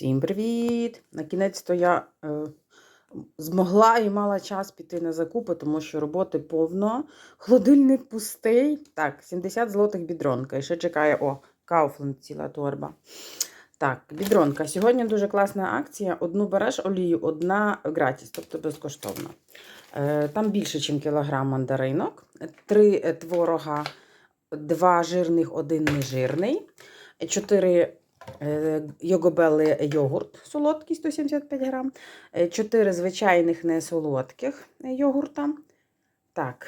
Всім привіт! На кінець то я е, змогла і мала час піти на закупи, тому що роботи повно. Холодильник пустий. Так, 70 злотих бідронка. І ще чекає, о, Кауфленд ціла торба. Так, бідронка. Сьогодні дуже класна акція. Одну береш олію, одна гратіс, тобто безкоштовно. Е, там більше, ніж кілограм мандаринок, три е, творога, два жирних, один нежирний, чотири Йогобели йогурт солодкий 175 грам, 4 звичайних несолодких йогурта. Так,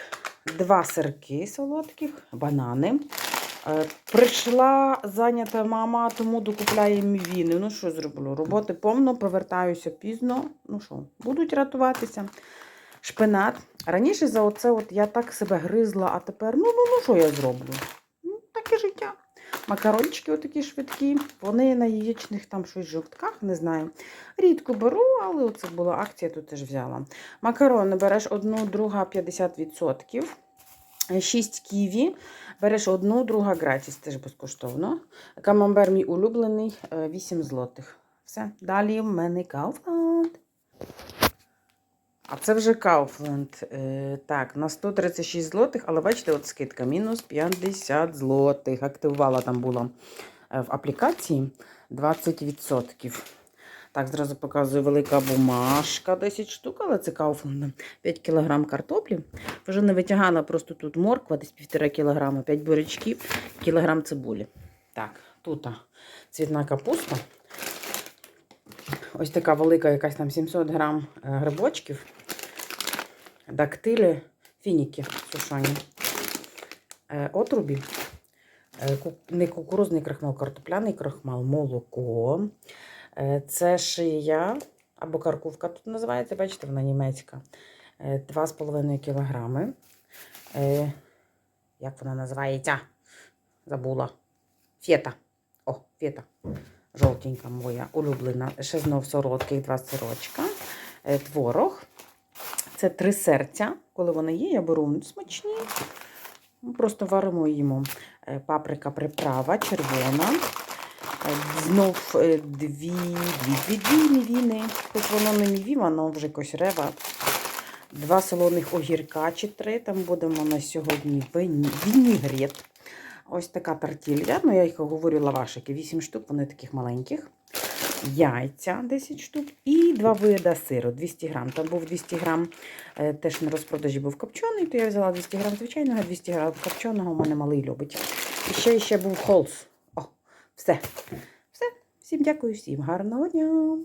два сирки солодких, банани. Е, Прийшла зайнята мама, тому докупляє мівіни. Ну, що зроблю? Роботи повно, повертаюся пізно. Ну що, будуть рятуватися. Шпинат. Раніше за оце от я так себе гризла, а тепер, ну, ну, ну що я зроблю? Макарончики отакі швидкі. Вони на яєчних там щось жовтках, не знаю. Рідко беру, але оце була акція, тут теж взяла. Макарони береш одну, друга 50%. 6 ківі, береш одну, друга гратіс, теж безкоштовно. Камамбер мій улюблений 8 злотих. Все, далі в мене Kaufland. А це вже. Е, так, на 136 злотих, але бачите, от скидка мінус 50 злотих. Активувала там була е, в аплікації 20%. Так, зразу показую велика бумажка, 10 штук, але це Kaufland. 5 кг картоплі. Вже не витягала, просто тут морква, десь 1,5 кг, 5 бурячків, кілограм цибулі. Так, тут цвітна капуста. Ось така велика, якась там 700 грам е, грибочків. Дактилі, фініки сушані. Е, Отрубі. Е, Не кукурузний крахмал, картопляний крахмал, молоко. Це шия або каркувка тут називається, бачите, вона німецька. Е, 2,5 кілограми. Як вона називається? Забула. Фета. О, фета. Жовтенька моя улюблена. Ще знов солодких два сирочка. Е, Творог. Це три серця. Коли вони є, я беру смачні. Просто варимо їмо. Е, Паприка приправа червона. Е, Знов дві, дві, дві, мівіни. Хоч воно не міві, воно вже якось рева. Два солоних огірка чи три. Там будемо на сьогодні вінігрет. Ось така тартілья. Ну, я їх говорю лавашики. 8 штук, вони таких маленьких. Яйця 10 штук і два вида сиру 200 грам. Там був 200 грам, е, теж на розпродажі був копчений, то я взяла 200 грам звичайного, 200 грам копченого, у мене малий любить. І ще, ще був холс. О, все. Все. Всім дякую, всім гарного дня.